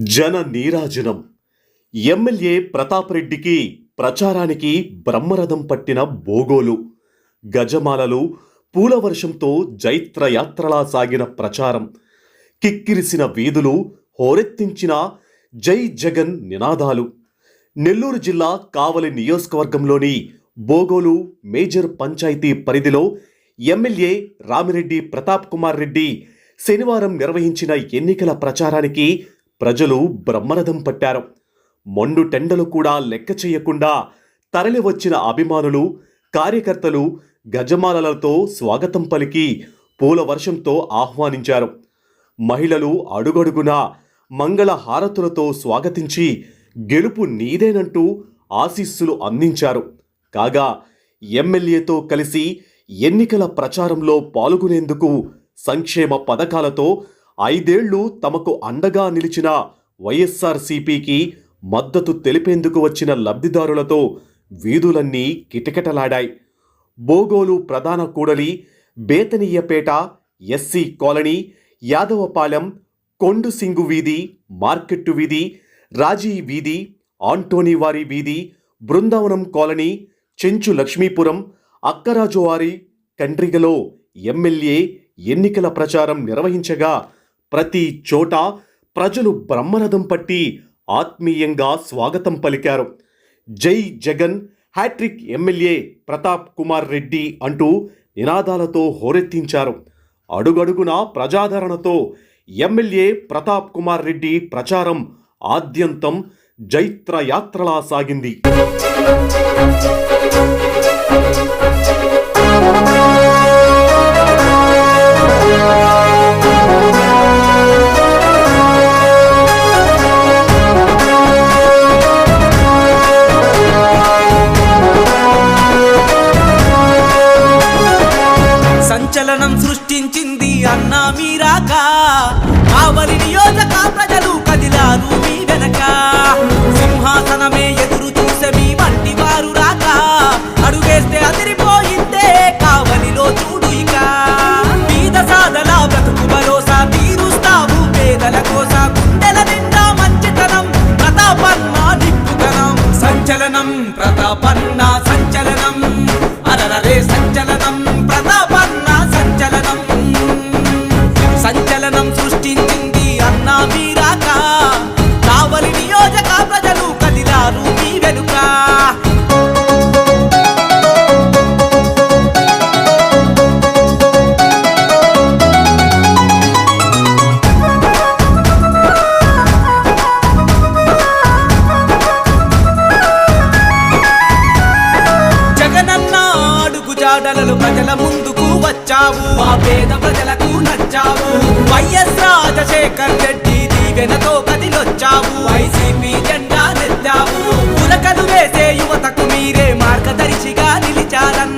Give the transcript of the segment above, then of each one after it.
జన నీరాజనం. ఎమ్మెల్యే ప్రతాప్ రెడ్డికి ప్రచారానికి బ్రహ్మరథం పట్టిన బోగోలు. గజమాలలు పూల వర్షంతో సాగిన ప్రచారం. కిక్కిరిసిన వీధులు హోరెత్తించిన జై జగన్ నినాదాలు. నెల్లూరు జిల్లా కావలి నియోజకవర్గంలోని బోగోలు మేజర్ పంచాయతీ పరిధిలో ఎమ్మెల్యే రామిరెడ్డి ప్రతాప్ కుమార్ రెడ్డి శనివారం నిర్వహించిన ఎన్నికల ప్రచారానికి ప్రజలు బ్రహ్మరథం పట్టారు. మండు టెండలు కూడా లెక్క చేయకుండా తరలి వచ్చిన అభిమానులు కార్యకర్తలు గజమాలలతో స్వాగతం పలికి పూల వర్షంతో ఆహ్వానించారు. మహిళలు అడుగడుగునా మంగళ హారతులతో స్వాగతించి గెలుపు నీదేనంటూ ఆశీస్సులు అందించారు. కాగా ఎమ్మెల్యేతో కలిసి ఎన్నికల ప్రచారంలో పాల్గొనేందుకు సంక్షేమ పథకాలతో ఐదేళ్ళు తమకు అండగా నిలిచిన వైఎస్ఆర్సీపీకి మద్దతు తెలిపేందుకు వచ్చిన లబ్ధిదారులతో వీధులన్నీ కిటకిటలాడాయి. బోగోలు ప్రధాన కూడలి బేతనీయపేట ఎస్సీ కాలనీ యాదవపాలెం కొండుసింగు వీధి మార్కెట్టు వీధి రాజీ వీధి ఆంటోనీవారి వీధి బృందావనం కాలనీ చెంచు లక్ష్మీపురం అక్కరాజువారి కండ్రిగలో ఎమ్మెల్యే ఎన్నికల ప్రచారం నిర్వహించగా ప్రతి చోట ప్రజలు బ్రహ్మరథం పట్టి ఆత్మీయంగా స్వాగతం పలికారు. జై జగన్ హ్యాట్రిక్ ఎమ్మెల్యే ప్రతాప్ కుమార్ రెడ్డి అంటూ నినాదాలతో హోరెత్తించారు. అడుగడుగున ప్రజాదరణతో ఎమ్మెల్యే ప్రతాప్ కుమార్ రెడ్డి ప్రచారం ఆద్యంతం జైత్రయాత్రలా సాగింది. సాగింది you అన్నా మీరాక కావలి నియోజక ప్రజలు కదిలారు మీ వెనుక. జగనన్న అడుగు ప్రజల ముందుకు వచ్చావు. మా పేద ప్రజలకు నచ్చావు వైఎస్ రాజశేఖర్ రెడ్డి దీవెనతో కదిలొచ్చావు. వైసీపీ జెండా నెత్తావు. పులకలు వేసే యువతకు మీరే మార్గదర్శిగా నిలిచారన్న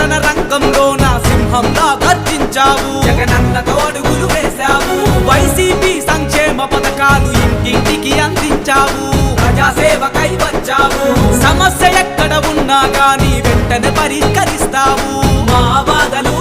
రాజకీయ రంగంలో నా సింహంలా గర్జించావు జగనన్నతో అడుగులు వేశావు. వైసీపీ సంక్షేమ పథకాలు ఇంటింటికి అందించావు. ప్రజాసేవకై వచ్చావు. సమస్య ఎక్కడ ఉన్నా గాని వెంటనే పరిష్కరిస్తావు. మా బాధలు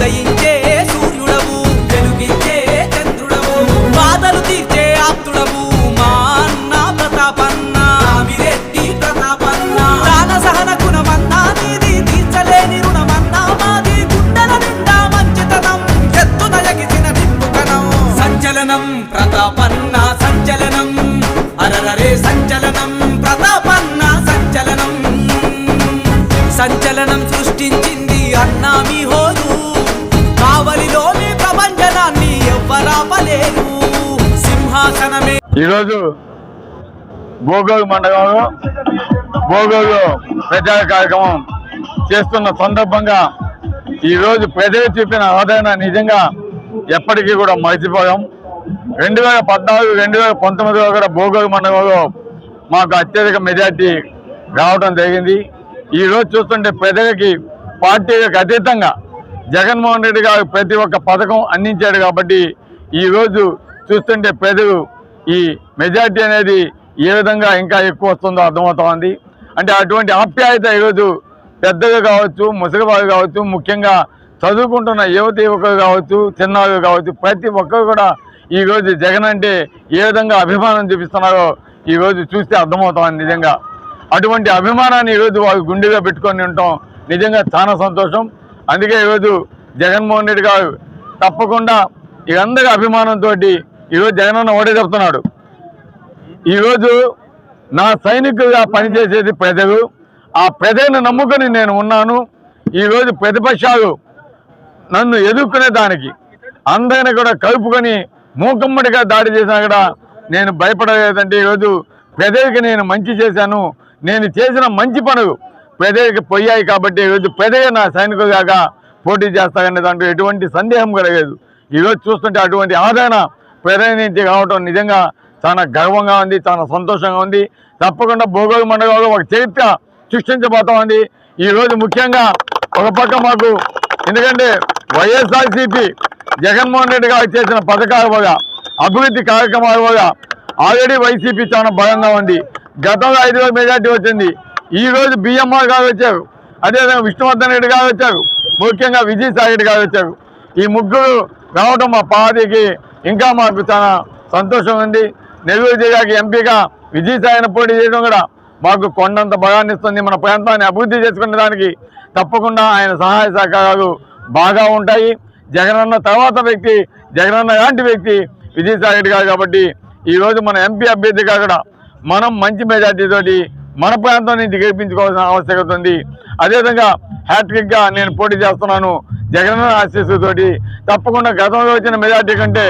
దయించే ఈరోజు భోగోగు మండలంలో భోగోగు ప్రచార కార్యక్రమం చేస్తున్న సందర్భంగా ఈరోజు ప్రజలు చూపిన ఆదరణ నిజంగా ఎప్పటికీ కూడా మర్చిపోయాం. రెండు వేల పద్నాలుగు రెండు వేల పంతొమ్మిదిలో కూడా భోగోగు మండలంలో మాకు అత్యధిక మెజార్టీ రావడం జరిగింది. ఈరోజు చూస్తుంటే ప్రజలకి పార్టీలకు అతీతంగా జగన్మోహన్ రెడ్డి గారు ప్రతి ఒక్క పథకం అందించాడు కాబట్టి ఈరోజు చూస్తుంటే ప్రజలు ఈ మెజార్టీ అనేది ఏ విధంగా ఇంకా ఎక్కువ వస్తుందో అర్థమవుతోంది. అంటే అటువంటి ఆప్యాయత ఈరోజు పెద్దగా కావచ్చు ముసలివారు కావచ్చు ముఖ్యంగా చదువుకుంటున్న యువత యువకులు కావచ్చు చిన్నవారు కావచ్చు ప్రతి ఒక్కరు కూడా ఈరోజు జగన్ అంటే ఏ విధంగా అభిమానం చూపిస్తున్నారో ఈరోజు చూస్తే అర్థమవుతోంది నిజంగా. అటువంటి అభిమానాన్ని ఈరోజు వారు గుండెగా పెట్టుకొని ఉంటాం నిజంగా చాలా సంతోషం. అందుకే ఈరోజు జగన్మోహన్ రెడ్డి గారు తప్పకుండా ఇదందరి అభిమానంతో ఈరోజు జగనన్న ఒకటే చెప్తున్నాడు. ఈరోజు నా సైనికులుగా పనిచేసేది ప్రజలు. ఆ ప్రజలను నమ్ముకొని నేను ఉన్నాను. ఈరోజు ప్రతిపక్షాలు నన్ను ఎదుర్కొనే దానికి అందరిని కూడా కలుపుకొని మూకమ్మడిగా దాడి చేసినా కూడా నేను భయపడలేదంటే ఈరోజు ప్రజలకి నేను మంచి చేశాను. నేను చేసిన మంచి పనులు ప్రజలకి పోయాయి కాబట్టి ఈరోజు ప్రజలే నా సైనికులుగా పోటీ చేస్తారనే దాంట్లో ఎటువంటి సందేహం కలగలేదు ఈరోజు చూస్తుంటే అటువంటి ఆదరణ ప్రతినిధి కావటం నిజంగా చాలా గర్వంగా ఉంది చాలా సంతోషంగా ఉంది. తప్పకుండా భోగోలు మండలంలో ఒక చరిత్ర సృష్టించబోతా ఉంది ఈరోజు ముఖ్యంగా ఒక పక్క మాకు ఎందుకంటే వైఎస్ఆర్సీపీ జగన్మోహన్ రెడ్డి గారు చేసిన పథకాల వల్ల అభివృద్ధి కార్యక్రమాల వల్ల ఆల్రెడీ వైసీపీ చాలా బలంగా ఉంది. గతంలో ఐదు వేల మెజార్టీ వచ్చింది. ఈ రోజు బిఎంఆర్ గారు వచ్చారు. అదేవిధంగా విష్ణువర్ధన్ రెడ్డి గారు వచ్చారు. ముఖ్యంగా విజయసాయి రెడ్డి గారు వచ్చారు. ఈ ముగ్గురు రావడం మా పార్టీకి ఇంకా మాకు చాలా సంతోషం ఉంది. నెల్లూరు జిల్లాకి ఎంపీగా విజయసాయిని పోటీ చేయడం కూడా మాకు కొండంత బలాన్ని ఇస్తుంది. మన ప్రాంతాన్ని అభివృద్ధి చేసుకునే దానికి తప్పకుండా ఆయన సహాయ సహకారాలు బాగా ఉంటాయి. జగనన్న తర్వాత వ్యక్తి జగనన్న లాంటి వ్యక్తి విజయసాయి రెడ్డి గారు కాబట్టి ఈరోజు మన ఎంపీ అభ్యర్థిగా కూడా మనం మంచి మెజార్టీతోటి మన ప్రాంతం నుంచి గెలిపించుకోవాల్సిన ఆవశ్యకత ఉంది. అదేవిధంగా హ్యాట్రిక్గా నేను పోటీ చేస్తున్నాను జగనన్న ఆశీస్సుతోటి తప్పకుండా గతంలో వచ్చిన మెజార్టీ కంటే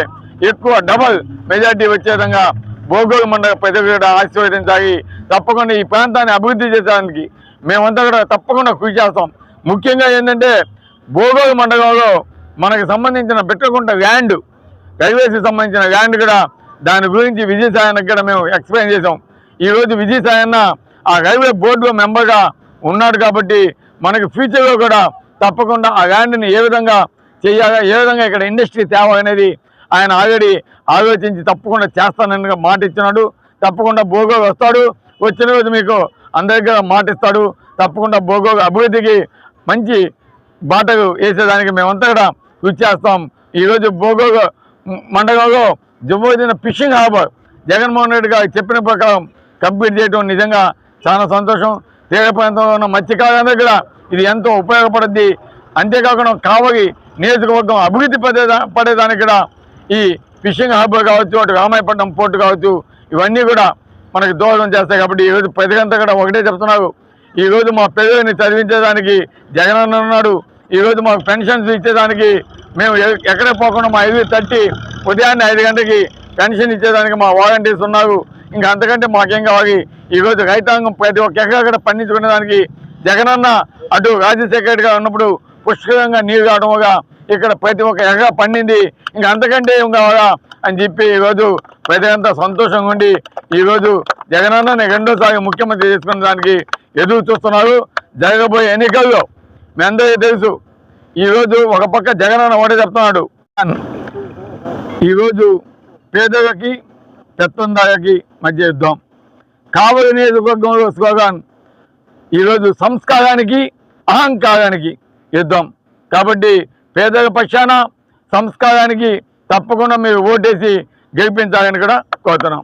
ఎక్కువ డబల్ మెజార్టీ వచ్చే విధంగా భోగోలు మండల ప్రజలు కూడా ఆశీర్వదించాలి. తప్పకుండా ఈ ప్రాంతాన్ని అభివృద్ధి చేసేదానికి మేమంతా కూడా తప్పకుండా కృషి చేస్తాం. ముఖ్యంగా ఏంటంటే భోగోలు మండలంలో మనకు సంబంధించిన బిట్టకుంట ల్యాండ్ రైల్వేస్కి సంబంధించిన ల్యాండ్ కూడా దాని గురించి విజయసాయన్నకి కూడా మేము ఎక్స్ప్లెయిన్ చేసాం ఈరోజు విజయసాయన్న ఆ రైల్వే బోర్డులో మెంబర్గా ఉన్నాడు కాబట్టి మనకి ఫ్యూచర్లో కూడా తప్పకుండా ఆ ల్యాండ్ని ఏ విధంగా చేయాలి ఏ విధంగా ఇక్కడ ఇండస్ట్రీ తేవాలనేది ఆయన ఆల్రెడీ ఆలోచించి తప్పకుండా చేస్తానని మాట ఇచ్చినాడు. తప్పకుండా భోగో వస్తాడు. వచ్చిన రోజు మీకు అందరి దగ్గర మాట ఇస్తాడు. తప్పకుండా భోగో అభివృద్ధికి మంచి బాటలు వేసేదానికి మేమంతా కూడా కృషి చేస్తాం. ఈరోజు భోగోగ మండగంలో జమ్మోదిన ఫిషింగ్ హార్బర్ జగన్మోహన్ రెడ్డి గారు చెప్పిన ప్రకారం కంప్లీట్ చేయడం నిజంగా చాలా సంతోషం. తీర ప్రాంతంలో ఉన్న మత్స్యకారులందరూ కూడా ఇది ఎంతో ఉపయోగపడుద్ది. అంతేకాకుండా కావలి నియోజకవర్గం అభివృద్ధి పడేదా పడేదానికి కూడా ఈ ఫిషింగ్ హార్బర్ కావచ్చు అటు రామాయపట్నం పోర్టు కావచ్చు ఇవన్నీ కూడా మనకు దోహదం చేస్తాయి కాబట్టి ఈరోజు ప్రజలంతా కూడా ఒకటే చెప్తున్నారు. ఈరోజు మా పిల్లల్ని చదివించేదానికి జగనన్న ఉన్నాడు. ఈరోజు మాకు పెన్షన్స్ ఇచ్చేదానికి మేము ఎక్కడే పోకుండా మా ఐదు తట్టి ఉదయాన్నే ఐదు గంటకి పెన్షన్ ఇచ్చేదానికి మా వాలంటీర్స్ ఉన్నారు. ఇంకా అంతకంటే మాకేం కావాలి? ఈరోజు రైతాంగం ప్రతి ఒక్క ఎక్కడ పండించుకునేదానికి జగనన్న అటు రాజశేఖర్ గారు ఉన్నప్పుడు పుష్కలంగా నీరు కావడముగా ఇక్కడ ప్రతి ఒక్క ఎగ పండింది. ఇంకా అంతకంటే ఏం కావాలా అని చెప్పి ఈరోజు ప్రజలంతా సంతోషంగా ఉండి ఈరోజు జగనన్నని రెండోసారి ముఖ్యమంత్రి చేసుకునే దానికి ఎదురు చూస్తున్నారు. జరగబోయే ఎన్నికల్లో మీ అందరికీ తెలుసు ఈరోజు ఒక పక్క జగనన్న ఒకటే చెప్తున్నాడు. ఈరోజు పేదలకి పెత్తందారికి మధ్య యుద్ధం. కావలి నియోజకవర్గంలో స్లోగాన్ ఈరోజు సంస్కారానికి అహంకారానికి యుద్ధం. కాబట్టి పేదల పక్షాన సంస్కారానికి తప్పకుండా మీరు ఓటేసి గెలిపించాలని కూడా కోరుతున్నాం.